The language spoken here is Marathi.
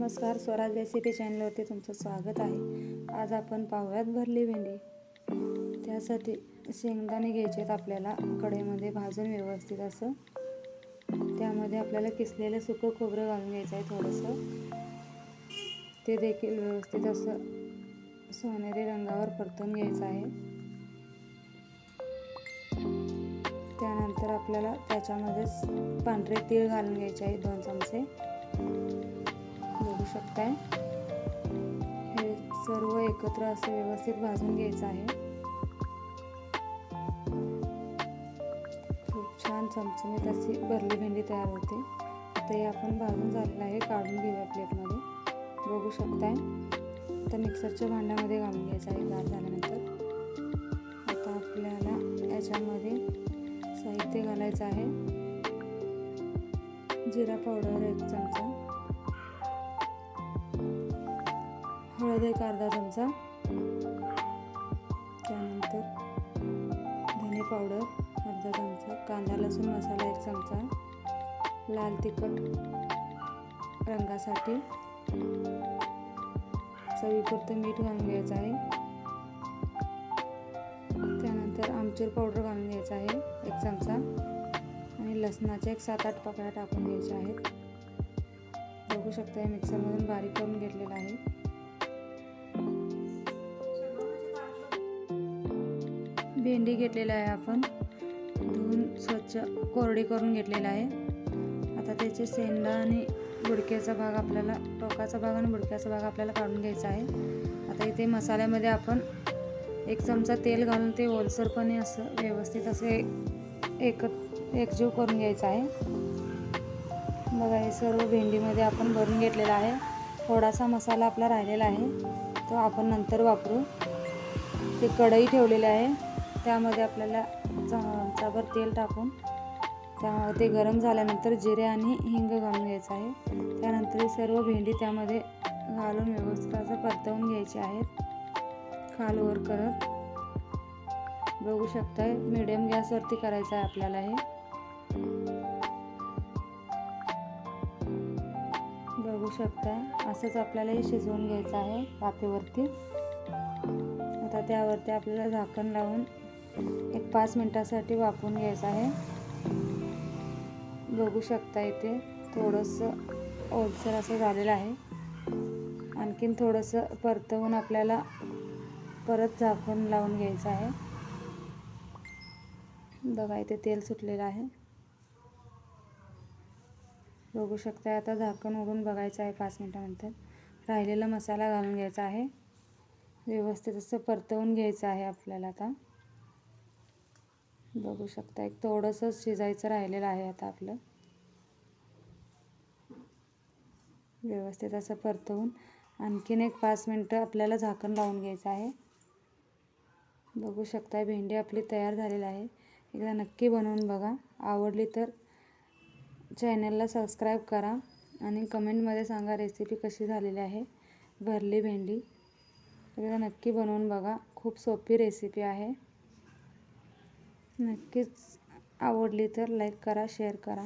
नमस्कार स्वराज रेसिपी चॅनलवरती तुमचं स्वागत आहे. आज आपण पाहुयात भरली भेंडी. त्यासाठी शेंगदाणे घ्यायचे आहेत आपल्याला कढईमध्ये भाजून व्यवस्थित असं. त्यामध्ये आपल्याला किसलेलं सुकं खोबरं घालून घ्यायचं आहे थोडंसं. ते देखील व्यवस्थित असं सोनेरी रंगावर परतून घ्यायचं आहे. त्यानंतर आपल्याला त्याच्यामध्ये पांढरे तीळ घालून घ्यायचे आहे दोन चमचे. बघू शकताय. हे सर्व एकत्र असं व्यवस्थित भाजून घ्यायचं आहे. खूप छान चमचमीत अशी भरली भेंडी तयार होते. आता हे आपण भाजून झालेलं आहे काढून घेऊया प्लेटमध्ये. बघू शकताय. तर मिक्सरच्या भांड्यामध्ये घालून घ्यायचं आहे गार झाल्यानंतर. आता आपल्याला याच्यामध्ये साहित्य घालायचं आहे. जिरा पावडर एक चमचा. हळद एक अर्धा चमचा. त्यानंतर धने पावडर अर्धा चमचा. कांदा लसूण मसाला एक चमचा. लाल तिखट रंगासाठी. चवीपुरतं मीठ घालून घ्यायचं आहे. त्यानंतर आमचूर पावडर घालून घ्यायचा आहे एक चमचा. आणि लसणाच्या एक सात आठ पाकळ्या टाकून घ्यायच्या आहेत. बघू शकता मिक्सरमधून बारीक करून घेतलेला आहे. भेंडी घेतलेला आहे आपण. धुवून स्वच्छ कोरडी करून घेतलेला आहे. आता त्याचे सेंडा आणि बुडक्याचा भाग आपल्याला टोकाचा भाग आणि बुडक्याचा भाग आपल्याला काढून घ्यायचा आहे. आता इथे मसाल्यामध्ये आपण एक चमचा तेल घालून ते ओलसरपणे असं व्यवस्थित असे एक एकजीव करून घ्यायचं आहे. बघा हे सर्व भेंडीमध्ये आपण भरून घेतलेला आहे. थोडासा मसाला आपला राहिलेला आहे. तो आपण नंतर वापरू. ते कढई ठेवलेली आहे. त्यामध्ये आपल्याला चमचाभर तेल टाकून त्या ते गरम झाल्यानंतर जिरे आणि हिंग घालून घ्यायचं आहे. त्यानंतर सर्व भेंडी त्यामध्ये घालून व्यवस्थित असं परतवून घ्यायचे आहेत. खालवर करत. बघू शकताय मिडियम गॅसवरती करायचं आहे आपल्याला हे. बघू शकताय असंच आपल्याला हे शिजवून घ्यायचं आहे वाफेवरती. आता त्यावरती आपल्याला झाकण लावून एक पाच मिनटासाठी वापरून घ्यायचं आहे. बघू शकता इथे थोडंसं ओलसर असं झालेलं आहे. आणखीन थोडंसं परतवून आपल्याला परत झाकण लावून घ्यायचं आहे. बघा इथे तेल सुटलेलं आहे. बघू शकता आता झाकण उघडून बघायचं आहे पाच मिनटानंतर. राहिलेला मसाला घालून घ्यायचा आहे. व्यवस्थित असं परतवून घ्यायचं आहे आपल्याला आता. बघू शकता. एक थोडंसं शिजायचं राहिलेलं आहे आता आपलं. व्यवस्थित असं परतवून आणखीन एक पाच मिनटं आपल्याला झाकण लावून घ्यायचं आहे. बघू शकता भेंडी आपली तयार झालेली आहे. एकदा नक्की बनवून बघा. आवडली तर चॅनलला सबस्क्राईब करा आणि कमेंटमध्ये सांगा रेसिपी कशी झालेली आहे. भरली भेंडी. एकदा नक्की बनवून बघा. खूप सोपी रेसिपी आहे. नक्कीच आवडली तर लाईक करा शेअर करा.